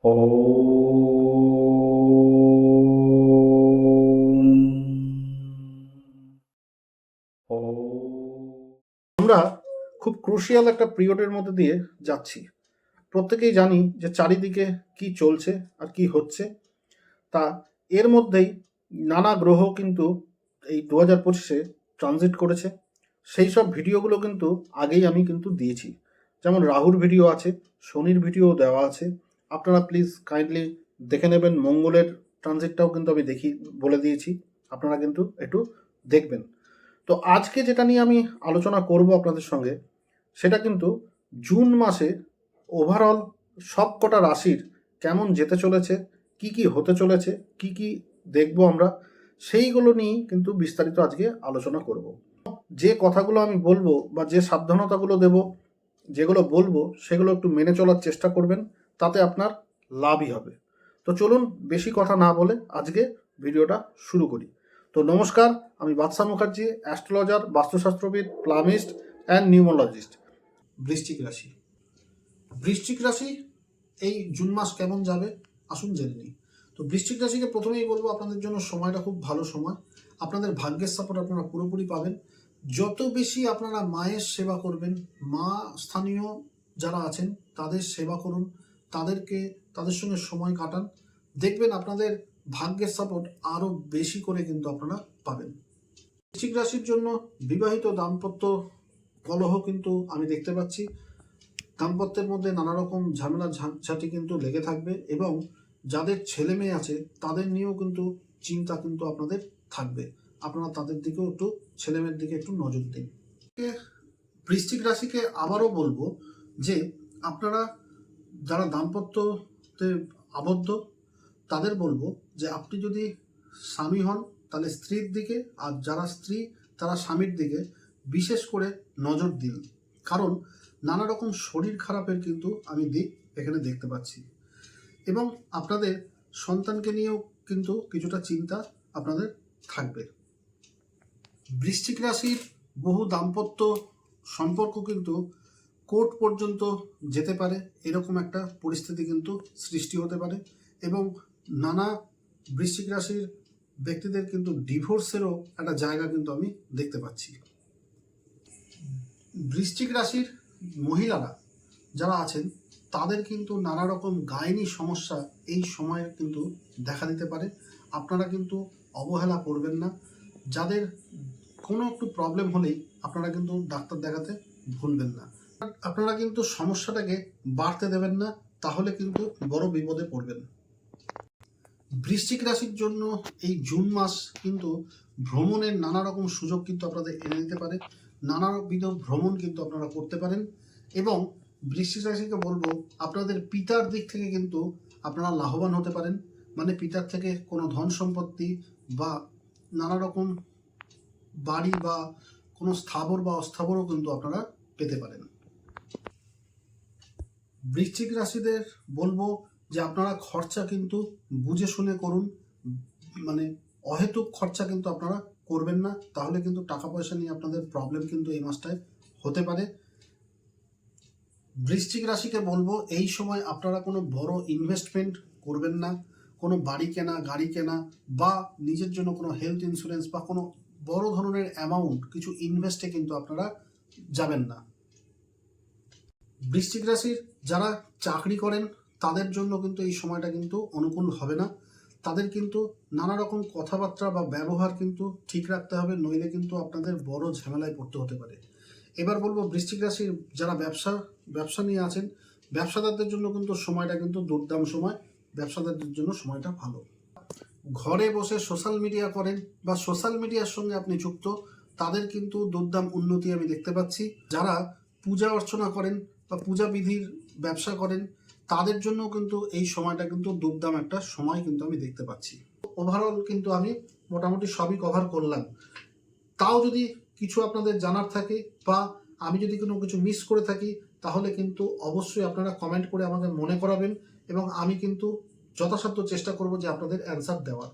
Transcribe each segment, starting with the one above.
আমরা খুব ক্রুশিয়াল একটা পিরিয়ডের মধ্যে দিয়ে যাচ্ছি। প্রত্যেকেই জানি যে চারিদিকে কি চলছে আর কি হচ্ছে। তা এর মধ্যেই নানা গ্রহ কিন্তু এই দু হাজার পঁচিশে ট্রানজিট করেছে। সেই সব ভিডিওগুলো কিন্তু আগেই আমি কিন্তু দিয়েছি। যেমন রাহুর ভিডিও আছে, শনির ভিডিও দেওয়া আছে আপনারা প্লিজ কাইন্ডলি দেখে নেবেন। মঙ্গলের ট্রানজিটটাও কিন্তু আমি দেখি, বলে দিয়েছি। আপনারা কিন্তু একটু দেখবেন। তো আজকে যেটা নিয়ে আমি আলোচনা করব আপনাদের সঙ্গে, সেটা কিন্তু জুন মাসে ওভারঅল সব কটা রাশির কেমন যেতে চলেছে, কি কি হতে চলেছে, কি কি দেখব আমরা, সেইগুলো নিয়েই কিন্তু বিস্তারিত আজকে আলোচনা করব। যে কথাগুলো আমি বলব বা যে সাবধানতাগুলো দেব, যেগুলো বলব, সেগুলো একটু মেনে চলার চেষ্টা করবেন। তাতে আপনার লাভই হবে। তো চলুন বেশি কথা না বলে আজকে ভিডিওটা শুরু করি। তো নমস্কার, আমি বাদশা মুখার্জি, অ্যাস্ট্রোলজার, বাস্তুশাস্ত্রবিদ, প্লামিস্ট অ্যান্ড নিউমোলজিস্ট। বৃষ্টিক রাশি। বৃশ্চিক রাশি এই জুন মাস কেমন যাবে? আসুন জেনে নিই। তো বৃষ্টিক রাশিকে প্রথমেই বলব, আপনাদের জন্য সময়টা খুব ভালো সময়। আপনাদের ভাগ্যের সাপোর্ট আপনারা পুরোপুরি পাবেন। যত বেশি আপনারা মায়ের সেবা করবেন, মা স্থানীয় যারা আছেন, তাদের সেবা করুন। তাদেরকে, তাদের সঙ্গে সময় কাটান। দেখবেন আপনাদের ভাগ্যের সাপোর্ট আরও বেশি করে কিন্তু আপনারা পাবেন। বৃশ্চিক রাশির জন্য বিবাহিত দাম্পত্য কলহ কিন্তু আমি দেখতে পাচ্ছি। দাম্পত্যের মধ্যে নানা রকম ঝামেলা ঝাঁটি কিন্তু লেগে থাকবে এবং যাদের ছেলে মেয়ে আছে তাদের নিয়েও কিন্তু চিন্তা কিন্তু আপনাদের থাকবে। আপনারা তাদের দিকেও একটু, ছেলে মেয়ের দিকে একটু নজর দিন। বৃশ্চিক রাশিকে আবারও বলব যে আপনারা যারা দাম্পত্যতে আবদ্ধ, তাদের বলব যে আপনি যদি স্বামী হন, তাহলে স্ত্রীর দিকে আর যারা স্ত্রী, তারা স্বামীর দিকে বিশেষ করে নজর দিন। কারণ নানা রকম শরীর খারাপের কিন্তু আমি দিক এখানে দেখতে পাচ্ছি। এবং আপনাদের সন্তানকে নিয়েও কিন্তু কিছুটা চিন্তা আপনাদের থাকবে। বৃশ্চিক রাশির বহু দাম্পত্য সম্পর্ক কিন্তু কোর্ট পর্যন্ত যেতে পারে, এরকম একটা পরিস্থিতি কিন্তু সৃষ্টি হতে পারে এবং নানা বৃশ্চিক রাশির ব্যক্তিদের কিন্তু ডিভোর্সেরও একটা জায়গা কিন্তু আমি দেখতে পাচ্ছি। বৃশ্চিক রাশির মহিলারা যারা আছেন, তাদের কিন্তু নানা রকম গাইনি সমস্যা এই সময়ে কিন্তু দেখা দিতে পারে। আপনারা কিন্তু অবহেলা করবেন না। যাদের কোনো একটু প্রবলেম হলেই আপনারা কিন্তু ডাক্তার দেখাতে ভুলবেন না। আপনারা কিন্তু সমস্যাটাকে বাড়তে দেবেন না, তাহলে কিন্তু বড় বিপদে পড়বেন বৃশ্চিক রাশির জন্য এই জুন মাস কিন্তু ভ্রমণের নানা রকম সুযোগ কিন্তু আপনাদের এনে দিতে পারে নানাবিধ ভ্রমণ কিন্তু আপনারা করতে পারেন এবং বৃশ্চিক রাশিকে বলব, আপনাদের পিতার দিক থেকে কিন্তু আপনারা লাভবান হতে পারেন মানে পিতার থেকে কোনো ধন সম্পত্তি বা নানা রকম বাড়ি বা কোনো স্থাবর বা অস্থাবরও কিন্তু আপনারা পেতে পারেন। বৃশ্চিক রাশিদের বলব যে আপনারা খরচা কিন্তু বুঝে শুনে করুন। মানে অহেতুক খরচা কিন্তু আপনারা করবেন না। তাহলে কিন্তু টাকা পয়সা নিয়ে আপনাদের প্রবলেম কিন্তু এই মাসটায় হতে পারে। বৃশ্চিক রাশিকে বলব, এই সময় আপনারা কোনো বড় ইনভেস্টমেন্ট করবেন না। কোনো বাড়ি কেনা, গাড়ি কেনা বা নিজের জন্য কোনো হেলথ ইন্স্যুরেন্স বা কোনো বড় ধরনের অ্যামাউন্ট কিছু ইনভেস্টে কিন্তু আপনারা যাবেন না। বৃশ্চিক রাশির যারা চাকরি করেন, তাদের জন্য কিন্তু এই সময়টা কিন্তু অনুকূল হবে না। তাদের কিন্তু নানা রকম কথাবার্তা বা ব্যবহার কিন্তু ঠিক রাখতে হবে, নইলে কিন্তু আপনাদের বড় ঝামেলায় পড়তে হতে পারে। এবার বলব, বৃশ্চিক রাশির যারা ব্যবসা ব্যবসা নিয়ে আছেন, ব্যবসাদারদের জন্য কিন্তু সময়টা কিন্তু দুর্দাম সময়, ব্যবসাদারদের জন্য সময়টা ভালো। ঘরে বসে সোশ্যাল মিডিয়া করেন বা সোশ্যাল মিডিয়ার সঙ্গে আপনি যুক্ত, তাদের কিন্তু দুর্দাম উন্নতি আমি দেখতে পাচ্ছি। যারা পূজা অর্চনা করেন বা পূজা বিধির ব্যবসা করেন, তাদের জন্য কিন্তু এই সময়টা কিন্তু দুর্দাম একটা সময় কিন্তু আমি দেখতে পাচ্ছি। ওভারঅল কিন্তু আমি মোটামুটি সবই কভার করলাম। তাও যদি কিছু আপনাদের জানার থাকে বা আমি যদি কোনো কিছু মিস করে থাকি, তাহলে কিন্তু অবশ্যই আপনারা কমেন্ট করে আমাকে মনে করাবেন এবং আমি কিন্তু যথাসাধ্য চেষ্টা করব যে আপনাদের অ্যান্সার দেওয়ার।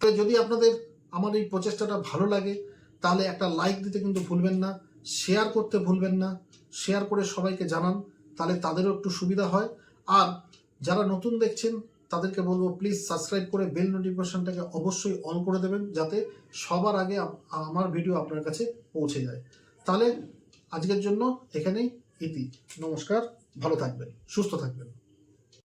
তাই যদি আপনাদের আমার এই প্রচেষ্টাটা ভালো লাগে, তাহলে একটা লাইক দিতে কিন্তু ভুলবেন না শেয়ার করতে ভুলবেন না শেয়ার করে সবাইকে জানান। তাহলে তাদেরও একটু সুবিধা হয়। আর যারা নতুন দেখছেন, তাদেরকে বলব প্লিজ সাবস্ক্রাইব করে বেল নোটিফিকেশনটাকে অবশ্যই অন করে দেবেন, যাতে সবার আগে আমার ভিডিও আপনার কাছে পৌঁছে যায়। তাহলে আজকের জন্য এখানেই ইতি। নমস্কার, ভালো থাকবেন, সুস্থ থাকবেন।